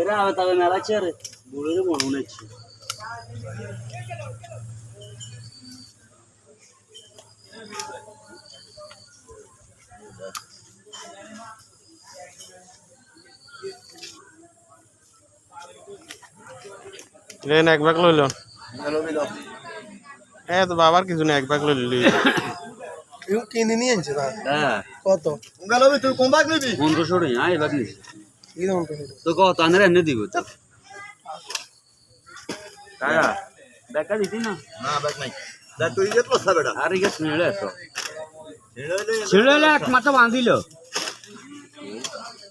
এরা আবার তবে মেলা চেয়ারে বুড়োরে মনে মনে হচ্ছে। এক ভাগ লইল। হ্যাঁ তো বাবার কিছু না এক ভাগ লইল। কিনে নিয়ে আনছে না? হ্যাঁ। কত? তুই কোন বাগ নিবি? পনেরোশো টাকা হ্যাঁ এবার নিস কীরকম তো কত আনের এনে দিব তো কাকা দেখা দিতি না? না বাগ নাই। দেখ তুই যে তো বেটা। আর ইয়ে শুনলে তো ছেড়ে ছিড়লে এক মাথা বাঁধিল।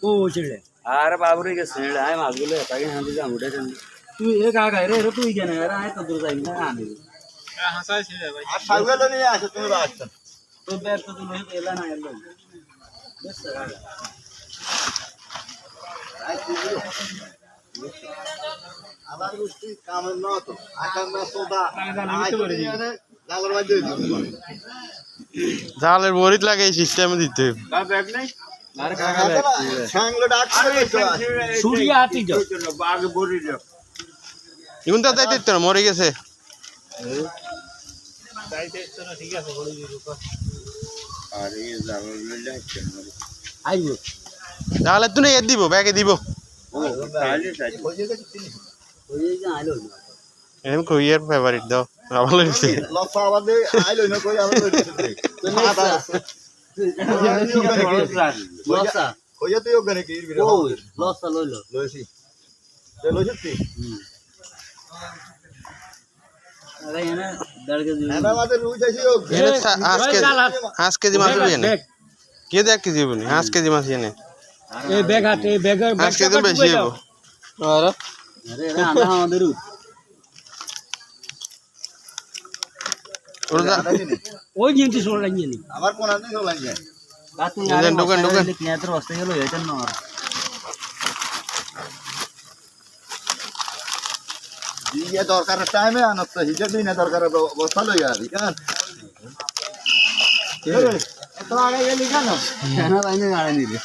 ও ছিড়লে আরে বাবুরে কে ছিড়লে আয় মাছগুলো তাকে হাঁদি যা উঠে কেন তুই এ কাকা রে রে তুই কেন? রে আয় তো দূর যাই না আনি। আর সাগুলো নিয়ে আসো তুমি আসছো তো বের তো তুমি এলা না এলো। বেশ কাকা আবার গুষ্টি কামের না তো। আকাম না সোদা লালর মধ্যে জালের বরিত লাগে এই সিস্টেমে দিতে। ইগুন তো যাইতে না মরে গেছে। আইবো। তাহলে তুই এর দিব ব্যাগে দিব। যে এম কইয়ের ফেভারিট দাও কি রুই যাইছি ও এনে হাঁস কেজি মাছ এনে? কে দেখ কেজি হবনি হাঁস কেজি মাছ এনে? এই ব্যাগ হাতে ব্যাগের হাঁস কেজি বেশি হইব আরে? এরা আন্দা আমাদের ওই জিনিস শুনে লাগিয়ে নি। আমার কোন আদমি হলাই যায় ঢোকেন, ঢোকেন, ঢোকেন। কিনাতে রস্তে গেল এটা না ইয়ে দরকার টাইমে আনত হিজে দিনে দরকার অবস্থা লই আর কেন এত আগে গেলি কেন? কেন বাইনে গাড়ি নিলে?